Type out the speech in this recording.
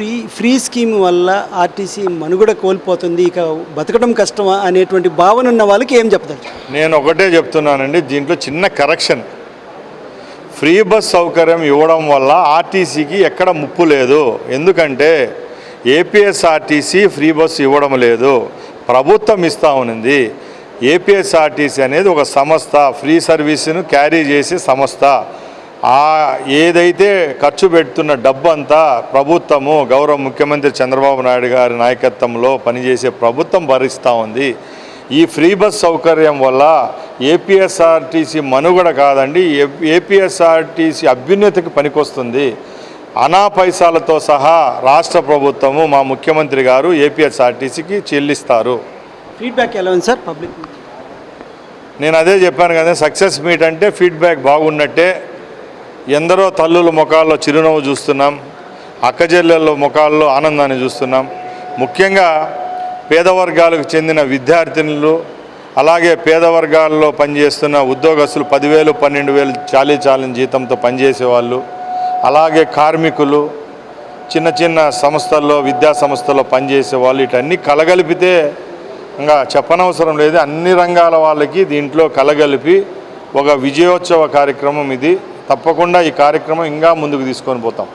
Free free scheme వల్ల RTC మనుగడ కోల్పోతుంది ఇక బతకడం కష్టమా అనేటువంటి భావన ఉన్న వాళ్ళకి ఏం చెప్తారు? నేను ఒకటే చెప్తున్నానండి దీంట్లో చిన్న కరెక్షన్. ఫ్రీ బస్ సౌకర్యం ఇవ్వడం వల్ల ఆర్టీసీకి ఎక్కడ ముప్పు లేదు. ఎందుకంటే ఏపీఎస్ఆర్టీసీ ఫ్రీ బస్ ఇవ్వడం లేదు. ప్రభుత్వం ఇస్తూ ఉన్నది. ఏపీఎస్ఆర్టీసీ అనేది ఒక సంస్థ ఫ్రీ సర్వీస్ను క్యారీ చేసే సంస్థ. ఆ ఏదైతే ఖర్చు పెడుతున్న డబ్బు అంతా ప్రభుత్వము గౌరవ ముఖ్యమంత్రి చంద్రబాబు నాయుడు గారి నాయకత్వంలో పనిచేసే ప్రభుత్వం భరిస్తూ ఉంది. ఈ ఫ్రీ బస్ సౌకర్యం వల్ల ఏపీఎస్ఆర్టీసీ మనుగడ కాదండి ఏపీఎస్ఆర్టీసీ అభ్యున్నతికి పనికొస్తుంది. అనా పైసాలతో సహా రాష్ట్ర ప్రభుత్వము మా ముఖ్యమంత్రి గారు ఏపీఎస్ఆర్టీసీకి చెల్లిస్తారు. ఫీడ్బ్యాక్ ఎలా ఉంది సార్ పబ్లిక్? నేను అదే చెప్పాను కదా సక్సెస్ మీట్ అంటే ఫీడ్బ్యాక్ బాగున్నట్టే ఎందరో తల్లుల ముఖాల్లో చిరునవ్వు చూస్తున్నాం అక్కచెల్లెళ్ళ ముఖాల్లో ఆనందాన్ని చూస్తున్నాం. ముఖ్యంగా పేద వర్గాలకు చెందిన విద్యార్థినులు అలాగే పేద వర్గాల్లో పనిచేస్తున్న ఉద్యోగస్తులు పదివేలు పన్నెండు వేలు చాలీ చాలని జీతంతో పనిచేసే వాళ్ళు అలాగే కార్మికులు చిన్న చిన్న సంస్థల్లో విద్యా సంస్థల్లో పనిచేసే వాళ్ళు ఇటన్నీ కలగలిపితే ఇంకా చెప్పనవసరం లేదు. అన్ని రంగాల వాళ్ళకి దీంట్లో కలగలిపి ఒక విజయోత్సవ కార్యక్రమం ఇది. తప్పకుండా ఈ కార్యక్రమం ఇంకా ముందుకు తీసుకొని పోతాం.